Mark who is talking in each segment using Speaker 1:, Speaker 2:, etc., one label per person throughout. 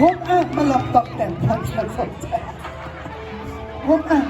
Speaker 1: ผมอ้างมาหลอกตอกแต่งทางสนใจผมอ้าง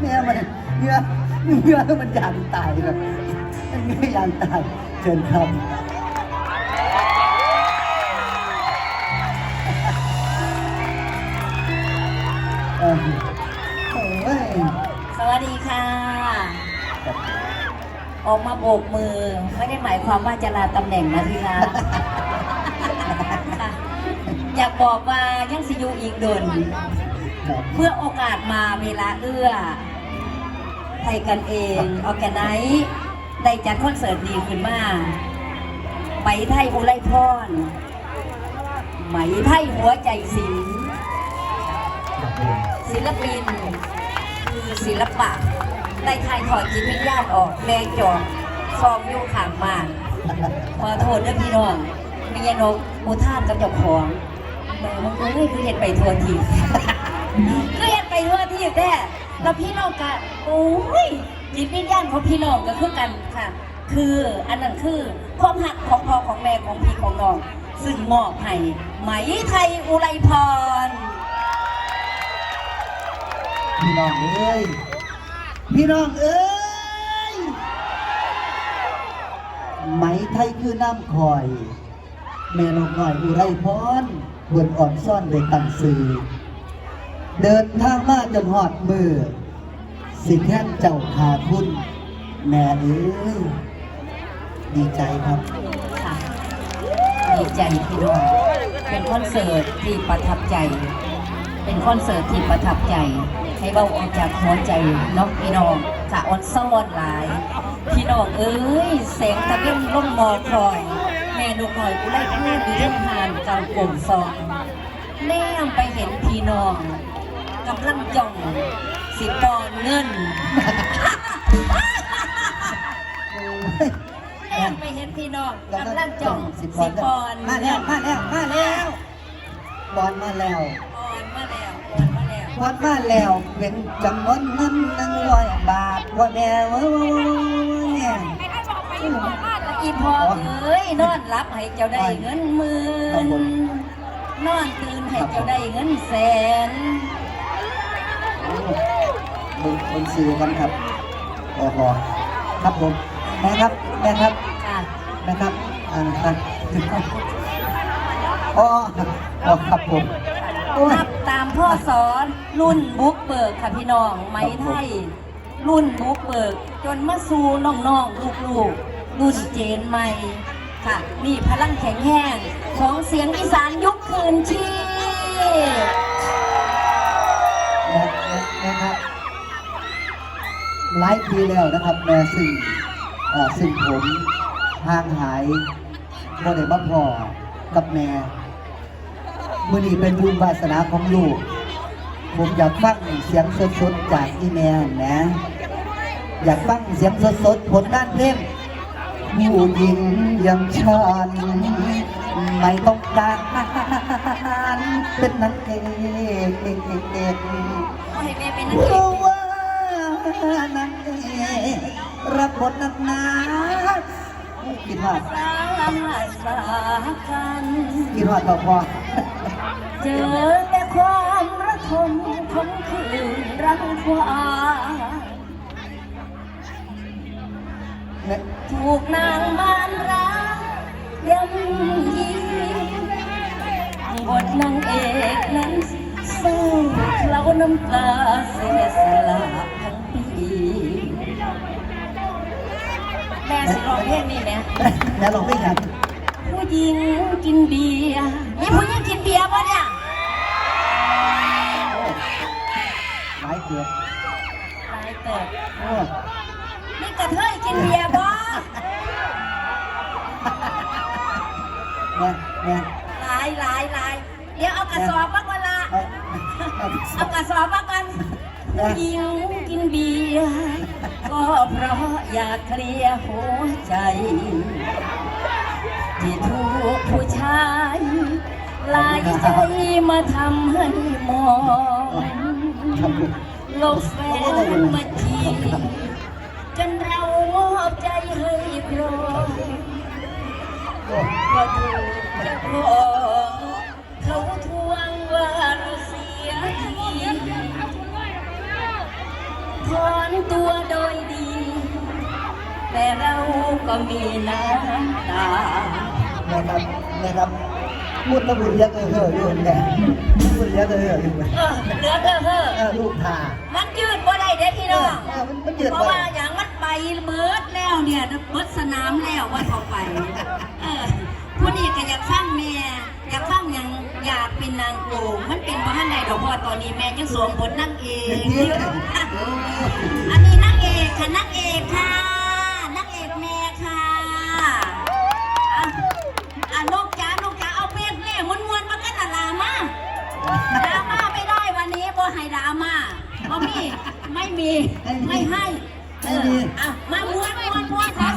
Speaker 1: เนี่ยมันเนื้อเนื้อมันยางตายครับมันเนื้อยางตายเชิญครับเออโอ้ย
Speaker 2: สวัสดีค่ะ ออกมาโบกมือ ไม่ได้หมายความว่าจะลาตำแหน่งนะทีละค่ะากบอกว่ายังสิอยูอีกโดน เมื่อโอกาสมาเวลาเอื้อไทยกันเองออแกไนซ์ได้จัดคอนเสิร์ตดีขึ้นมาไหมไทยอุไรพรไหมไทยหัวใจศิลป์ศิลปินคือศิลปะได้ถ่ายถอดจิตวิญญาณออกแรงจอกซอมอยู่ข้างบ้านขอโทษเด้อพี่น้องมียนกมูท่านกับเจ้าของ แม่มึงเอ้ยคือเห็นไปทัวทีคือเห็นไปทัวทีแท้แล้วพี่น้องกะโอ้ยจิตวิญญาณของพี่น้องก็คือกันค่ะ คืออันนั้นคือความหักของพ่อของแม่ของพี่ของน้อง ซึ่งมอบให้ไหมไทยอุไรพร
Speaker 1: พี่น้องเอ้ย พี่น้องเอ้ย ไหมไทยคือน้ำคอย แม่นกหน่อยอุไรพร บนอ่อนซ่อนโดยตังสื่อเดินทางมาจนหอดมือ สิแท่เจ้าขาคุณแม่เอ้ยดีใจครับ
Speaker 2: ค่ะดีใจพี่น้องเป็นคอนเสิร์ตที่ประทับใจ เป็นคอนเสิร์ตที่ประทับใจ ให้เบาออกจากหัวใจเน้องพี่น้องกะอ่อนซ่อนหลาย พี่น้องเอ้ยแสงตะเล่มล่มมอคอย นกหน่อยกูไล่แม่ดีเรื่องหานเก่ากลมซองแนมไปเห็นพี่น้องกำลังจ้องสิปอนเงินแนมไปเห็นพี่น้องกำลังจ้องสิปอน
Speaker 1: มาแล้วมาแล้วมาแล้วบอลมาแล้ว
Speaker 2: ปอนมาแล้วปอนมาแล้ว
Speaker 1: วัดมาแล้วเป็นจำนวนเงินหนึ่งร้อยบาทว่าแม่เว้ย
Speaker 2: อีพอเอ้ยนอนรับให้เจ้าได้เงินหมื่นนอนตื่นให้เจ้าได้เงินแสน
Speaker 1: บึงบึงสื่อกันครับโอ้โหครับผมแม่ครับแม่ครับ
Speaker 2: ค่ะ
Speaker 1: แม่ครับอ่าครับอ๋ออ๋อครับผมโอ้ย
Speaker 2: นับตามพ่อสอนรุ่นบุกเบิกค่ะพี่น้องไหมไทยรุ่นบุกเบิก จนมาสู่น้องๆลูกๆ รุ่นเจนใหม่ค่ะมีพลังแข็งแห้งของเสียงอีสานยุคคืนชีพ
Speaker 1: แม่แม่แม่ครับหลายปีแล้วนะครับแม่ซึ่งเอ่อซึ่งผมห่างหายบ่ได้มาพอกับแม่มื่อนี้เป็นบุญวาสนาของลูก ผมอยากฟังเสียงสดๆจากอีแม่นะ อยากฟังเสียงสดๆผลงานเพลง ผู้หญิงอยังฉัน ไม่ต้องการเป็นนางเอก
Speaker 2: เอาให้แม่เป็นนัก
Speaker 1: เพ
Speaker 2: เอ
Speaker 1: ราะว่านางเอกรับบทนักหนาคิดว่า
Speaker 2: สามารถสากัน
Speaker 1: คิดว่าต่อพอ
Speaker 2: เจอแต่ความระทมคมคืนรังควา ถูกนางมารร้ายย่ำยีบทนางเอกนั้นเศร้าเคล้าน้ำตาเสียสละทั้งปีแม่สิร้องเพลงนี้ไหม
Speaker 1: แล้วลองไม่กัน
Speaker 2: ผู้หญิงกินเบียร์นี่ผู้หญิงกินเบียร์ปะเนี่ย
Speaker 1: หลายเกือบ
Speaker 2: ตายเติบ
Speaker 1: โอ้
Speaker 2: นี่กระเทยกินเบียร์ ปะ
Speaker 1: เนี่ยเนี่ย
Speaker 2: หลายหลายหลายเดี๋ยวเอากระสอบมาก่อนละ
Speaker 1: เอาเอา
Speaker 2: เอากระสอบมาก่อนผู้หญิงกินเบียร์ก็เพราะอยากเคลียร์หัวใจ ที่ถูกผู้ชายหลายใจมาทำให้มอง
Speaker 1: ครับผม
Speaker 2: โลกแฟนมาจีจนเรามอบใจให้ครอ ว่ดูจ้าของเขาทวงวารสียทีถอนตัวโดยดี แต่เราก็มีน้ำตา
Speaker 1: นะครับนะครับมุดตะบุญเยอะเกอเฮออยู่เนี่ยบุญเยอะเกอเฮออยู่เนี่ย
Speaker 2: เออเหลือเกอเฮอ
Speaker 1: เออลูกทา
Speaker 2: มันยืดบ่ได้เด้พี่น้อง
Speaker 1: เนมั
Speaker 2: เพราะว่าอย่างมันไปเบิดแล้วเนี่ยเบิดสนามแล้วว่าเขาไป เอ ผู้นี้ก็อยากฟังแม่อยากฟังอย่างอยากเป็นนางโกงมันเป็นเพราะท่านใดดอกเพราะว่าตอนนี้แม่ยังสวมบทนางเอกอยู่อันนี้นางเอกค่ะนางเอกค่ะนางเอกแม่ค่ะอะอะนกจ๋านกจ๋าเอาเพลงแม่มวนๆมากันน่ะลามาดราม่าไม่ได้วันนี้บ่ให้ดราม่าบ่มีไม่มีไม่ให้เอออะมามวนมวนมวนขอ